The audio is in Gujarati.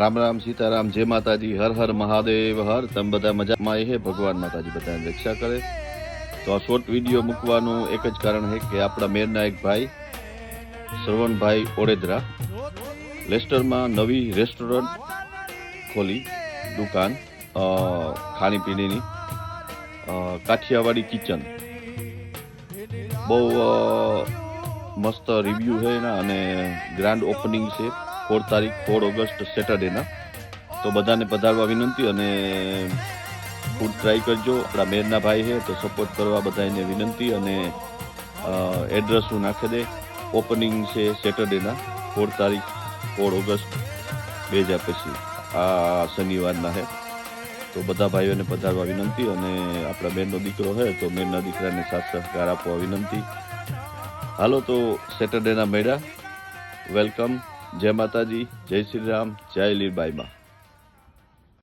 રામ રામ સીતારામ, જય માતાજી, હર હર મહાદેવ, હર તમે બધા મજામાં. એ ભગવાન માતાજી બધાને રક્ષા કરે. તો આ શોર્ટ વીડિયો મૂકવાનું એક જ કારણ છે કે આપણા મેરના એક ભાઈ, શ્રવણભાઈ ઓડેદરા, લેસ્ટરમાં નવી રેસ્ટોરન્ટ ખોલી, દુકાન ખાણીપીણીની કાઠિયાવાડી કિચન. બહુ મસ્ત રિવ્યૂ છે એના અને ગ્રાન્ડ ઓપનિંગ છે. ફોર તારીખ, ફોર ઓગસ્ટ, સેટરડેના. તો બધાને પધારવા વિનંતી અને ફૂડ ટ્રાય કરજો. આપણા મેરના ભાઈ છે, તો સપોર્ટ કરવા બધાને વિનંતી અને એડ્રેસ હું નાખી દે. ઓપનિંગ છે સેટરડેના, ફોર તારીખ, ફોર ઓગસ્ટ, બે હજાર પછી આ શનિવારના છે. તો બધા ભાઈઓને પધારવા વિનંતી અને આપણા બેનનો દીકરો છે, તો બેનના દીકરાને સાથ સહકાર આપવા વિનંતી. હાલો તો સેટરડેના મેળા. વેલકમ જય માતાજી જય શ્રી રામ જય લીરબાઈમાં